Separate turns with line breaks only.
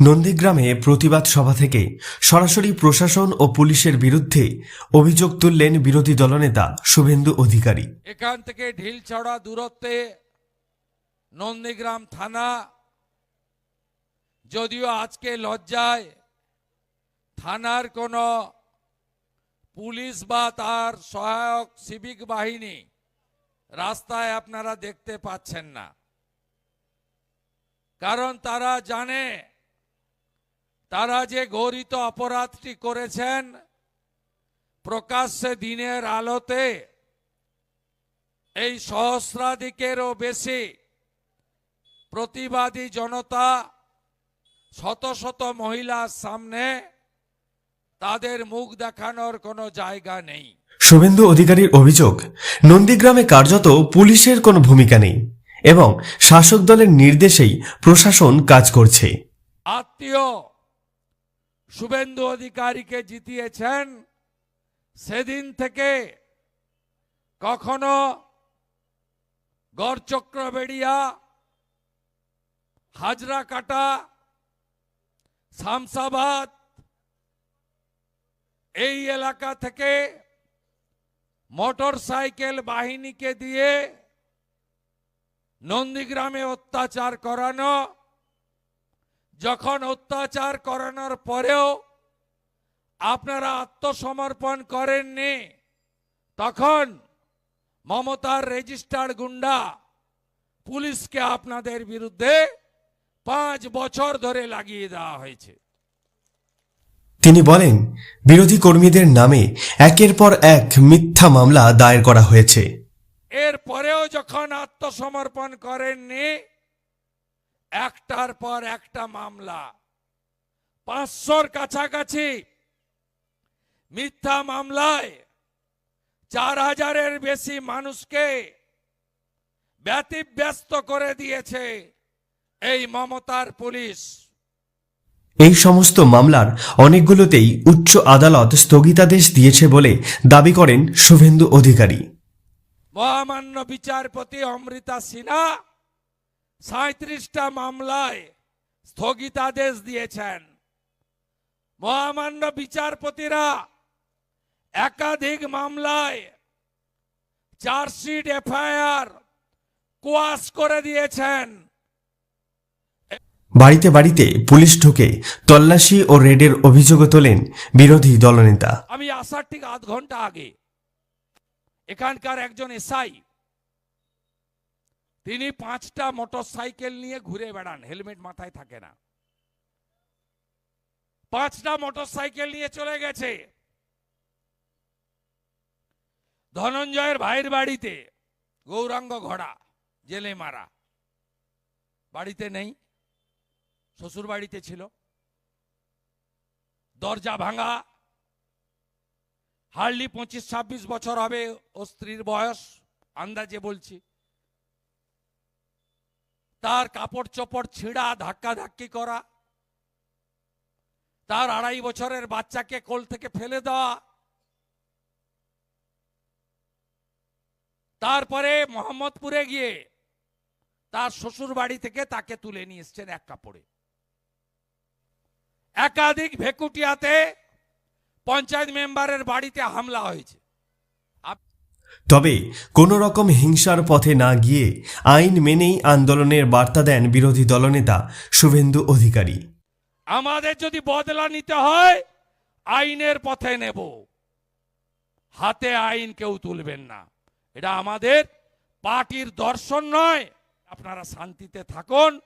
নন্দীগ্রামে প্রতিবাদ সভা থেকে সরাসরি প্রশাসন ও পুলিশের বিরুদ্ধে অভিযোগ তুললেন বিরোধী দলনেতা শুভেন্দু অধিকারী।
এখান থেকে ঢিল ঢিলছড়া দূরত্বে নন্দীগ্রাম থানা, যদিও আজকে লজ্জায় থানার কোনো পুলিশ বা তার সহায়ক সিভিক বাহিনী রাস্তায় আপনারা দেখতে পাচ্ছেন না। কারণ তারা জানে তারা যে গৌরিত অপরাধটি করেছেন প্রকাশ্যে দিনের আলোতে এই সহস্রাধিকেরও বেশি প্রতিবাদী জনতা শত শত মহিলার সামনে তাদের মুখ দেখানোর কোনো জায়গা নেই।
শুভেন্দু অধিকারীর অভিযোগ নন্দীগ্রামে কার্যত পুলিশের কোনো ভূমিকা নেই এবং শাসক দলের নির্দেশেই প্রশাসন কাজ করছে।
আত্মীয় শুভেন্দু অধিকারীকে জিতিয়েছেন সেদিন থেকে কখনো গড়চক্রবেড়িয়া হাজরা কাটা, শামসাবাদ এই এলাকা থেকে মোটর সাইকেল বাহিনীকে দিয়ে নন্দীগ্রামে অত্যাচার করানো যখন অত্যাচার করানোর পরেও আপনারা আত্মসমর্পণ করেননি তখন মমতার রেজিস্টার্ড গুন্ডা পুলিশকে আপনাদের বিরুদ্ধে পাঁচ বছর ধরে লাগিয়ে দেওয়া হয়েছে।
তিনি বলেন বিরোধী কর্মীদের নামে একের পর এক মিথ্যা মামলা দায়ের করা হয়েছে।
এর পরেও যখন আত্মসমর্পণ করেননি একটার পর একটা মামলা। পাঁচশোর কাছাকাছি মিথ্যা মামলায় চার হাজারের বেশি মানুষকে ব্যতিব্যস্ত করে দিয়েছে এই মমতার পুলিশ।
এই সমস্ত মামলার অনেকগুলোতেই উচ্চ আদালত স্থগিতাদেশ দিয়েছে বলে দাবি করেন শুভেন্দু অধিকারী।
মহামান্য বিচারপতি অমৃতা সিনহা সাঁত্রিশটা মামলায় স্থগিতাদেশ দিয়েছেন। মহামান্য বিচারপতিরা একাধিক মামলায় চার্জশিট এফআইআর কোয়াশ করে দিয়েছেন।
বাড়িতে বাড়িতে পুলিশ ঢুকে তল্লাশি ও রেডের অভিযোগও তোলেন বিরোধী দলনেতা।
আমি আসার ঠিক আধ ঘণ্টা আগে এখানকার একজন এসআই তিনি পাঁচটা মোটর সাইকেল নিয়ে ঘুরে বেড়ান, হেলমেট মাথায় থাকে না। পাঁচটা মোটর সাইকেল নিয়ে চলে গেছে। ধনঞ্জয়ের ভাইয়ের বাড়িতে, গৌরাঙ্গ ঘোড়া, জেলে মারা। বাড়িতে নেই, শ্বশুর বাড়িতে ছিল। দরজা ভাঙা। হার্ডলি পঁচিশ ছাব্বিশ বছর হবে, ও স্ত্রীর বয়স, আন্দাজে বলছি। তার কাপড় চোপড় ছিঁড়া, ধাক্কা ধাক্কি করা। তার আড়াই বছরের বাচ্চাকে কোল থেকে ফেলে দেওয়া। তারপরে মোহাম্মদপুরে গিয়ে তার শ্বশুর বাড়ি থেকে তাকে তুলে নিয়ে এসছেন এক কাপড়ে। একাধিক ভেকুটিয়াতে পঞ্চায়েত মেম্বারের বাড়িতে হামলা হয়েছে।
তবে কোনো রকম হিংসার পথে না গিয়ে আইন মেনেই আন্দোলনের বার্তা দেন বিরোধী দলনেতা শুভেন্দু অধিকারী।
আমাদের যদি বদলা নিতে হয়, আইনের পথে নেব। হাতে আইন কেউ তুলবেন না। এটা আমাদের পার্টির দর্শন নয়। আপনারা শান্তিতে থাকুন।